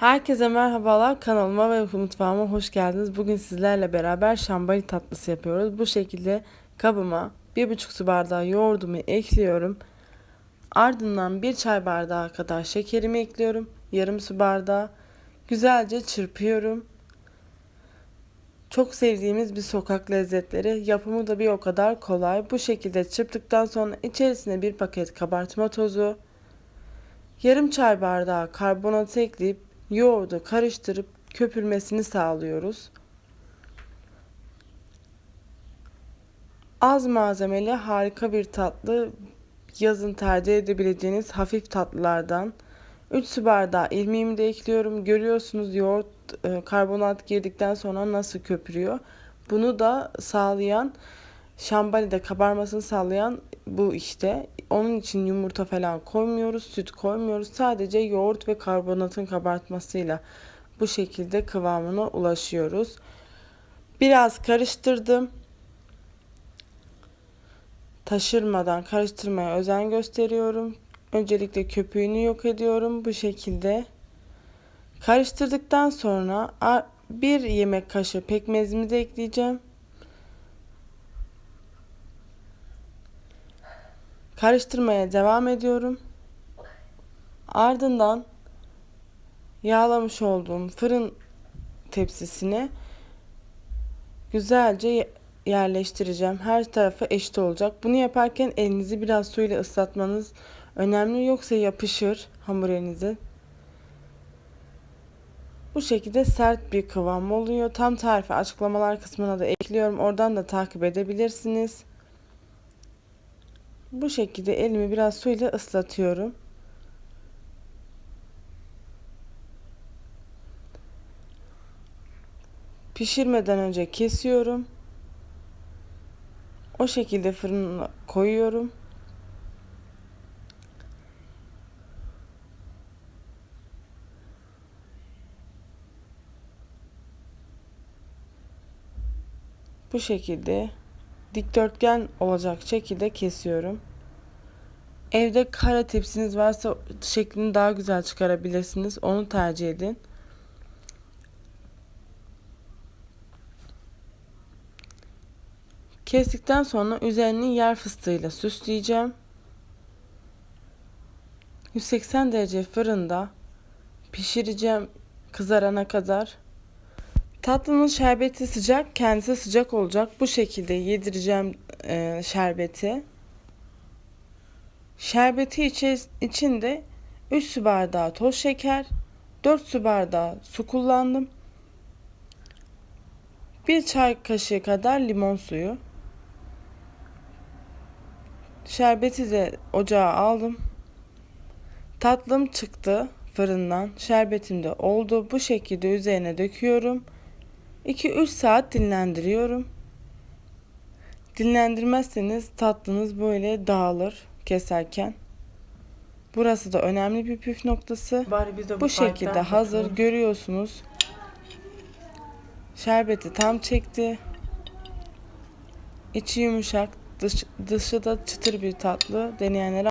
Herkese merhabalar kanalıma ve mutfağıma hoş geldiniz. Bugün sizlerle beraber şambali tatlısı yapıyoruz. Bu şekilde kabıma 1,5 su bardağı yoğurdumu ekliyorum. Ardından 1 çay bardağı kadar şekerimi ekliyorum. Yarım su bardağı. Güzelce çırpıyorum. Çok sevdiğimiz bir sokak lezzetleri. Yapımı da bir o kadar kolay. Bu şekilde çırptıktan sonra içerisine bir paket kabartma tozu, yarım çay bardağı karbonat ekleyip yoğurdu karıştırıp köpürmesini sağlıyoruz. Az malzemeli harika bir tatlı yazın tercih edebileceğiniz hafif tatlılardan. 3 su bardağı ilmiğimi de ekliyorum. Görüyorsunuz yoğurt e, karbonat girdikten sonra nasıl köpürüyor. Bunu da sağlayan şambalide kabarmasını sağlayan bu işte. Onun için yumurta falan koymuyoruz, süt koymuyoruz. Sadece yoğurt ve karbonatın kabartmasıyla bu şekilde kıvamına ulaşıyoruz. Biraz karıştırdım. Taşırmadan karıştırmaya özen gösteriyorum. Öncelikle köpüğünü yok ediyorum bu şekilde. Karıştırdıktan sonra bir yemek kaşığı pekmezimi de ekleyeceğim. Karıştırmaya devam ediyorum. Ardından yağlamış olduğum fırın tepsisine güzelce yerleştireceğim. Her tarafı eşit olacak. Bunu yaparken elinizi biraz suyla ıslatmanız önemli yoksa yapışır hamur elinize. Bu şekilde sert bir kıvam oluyor. Tam tarifi açıklamalar kısmına da ekliyorum. Oradan da takip edebilirsiniz. Bu şekilde elimi biraz suyla ıslatıyorum. Pişirmeden önce kesiyorum. O şekilde fırına koyuyorum. Bu şekilde dikdörtgen olacak şekilde kesiyorum. Evde kare tepsiniz varsa şeklini daha güzel çıkarabilirsiniz. Onu tercih edin. Kestikten sonra üzerini yer fıstığıyla süsleyeceğim. 180 derece fırında pişireceğim kızarana kadar. Tatlının şerbeti sıcak, kendisi sıcak olacak. Bu şekilde yedireceğim e, şerbeti. Şerbeti içinde 3 su bardağı toz şeker, 4 su bardağı su kullandım. 1 çay kaşığı kadar limon suyu. Şerbeti de ocağa aldım. Tatlım çıktı fırından. Şerbetim de oldu. Bu şekilde üzerine döküyorum. 2-3 saat dinlendiriyorum. Dinlendirmezseniz tatlınız böyle dağılır keserken. Burası da önemli bir püf noktası. Bu, Bu şekilde hazır görüyorsunuz. Şerbeti tam çekti. İçi yumuşak, dış, dışı da çıtır bir tatlı. Deneyenlere